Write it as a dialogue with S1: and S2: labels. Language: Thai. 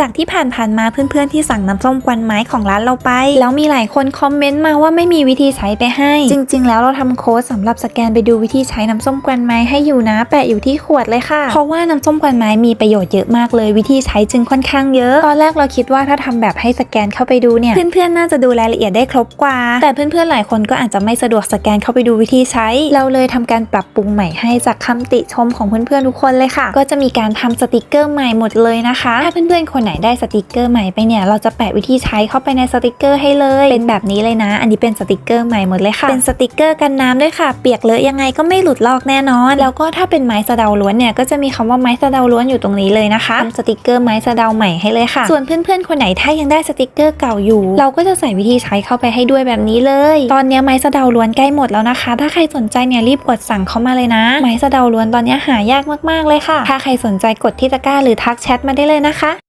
S1: จากที่ผ่านๆมาเพื่อนๆที่สั่งน้ำส้มกวนไม้ของร้านเราไป แล้วมีหลายคนคอมเมนต์มาว่าไม่มีวิธีใช้ไปให้ จริง ๆ แล้วเราทำโค้ดสำหรับสแกนไปดูวิธีใช้น้ำส้มกวนไม้ให้อยู่นะ แปะอยู่ที่ขวดเลยค่ะ เพราะว่าน้ำส้มกวนไม้มีประโยชน์เยอะมากเลยวิธีใช้จึงค่อนข้างเยอะ ตอนแรกเราคิดว่าถ้าทำแบบให้สแกนเข้าไปดูเนี่ยเพื่อนๆน่าจะดูรายละเอียดได้ครบกว่า แต่เพื่อนๆหลายคนก็อาจจะไม่สะดวกสแกนเข้าไปดูวิธีใช้ เราเลยทำการปรับปรุงใหม่ให้จากคำติชมของเพื่อนๆทุกคนเลยค่ะ ก็จะมีการทำสติกเกอร์ใหม่หมดเลยนะคะถ้าเพื่อนๆคนไหนได้สติกเกอร์ใหม่ไปเนี่ยเราจะแปะวิธีใช้เข้าไปในสติกเกอร์ให้เลย เป็นแบบนี้เลยนะ อันนี้เป็นสติกเกอร์ใหม่หมดเลยค่ะ เป็นสติกเกอร์กันน้ำด้วยค่ะ เปียกเลอะยังไงก็ไม่หลุดลอกแน่นอน แล้วก็ถ้าเป็นไม้สะเดาล้วนเนี่ยก็จะมีคำว่าไม้สะเดาล้วนอยู่ตรงนี้เลยนะคะทำสติกเกอร์ไม้สะเดาใหม่ให้เลยค่ะ ส่วนเพื่อนๆคนไหนถ้ายังได้สติกเกอร์เก่าอยู่ เราก็จะใส่วิธีใช้เข้าไปให้ด้วยแบบนี้เลย ตอนนี้ไม้สะเดาล้วนใกล้หมดแล้วนะคะ ถ้าใครสนใจเนี่ยรีบกดสั่งเข้ามาเลยนะ ไม้สะเดาล้วนตอนนี้หายากมากๆเลยค่ะ ถ้าใครสนใจกดที่ตะกร้าหรือทักแชทมาได้เลยนะคะ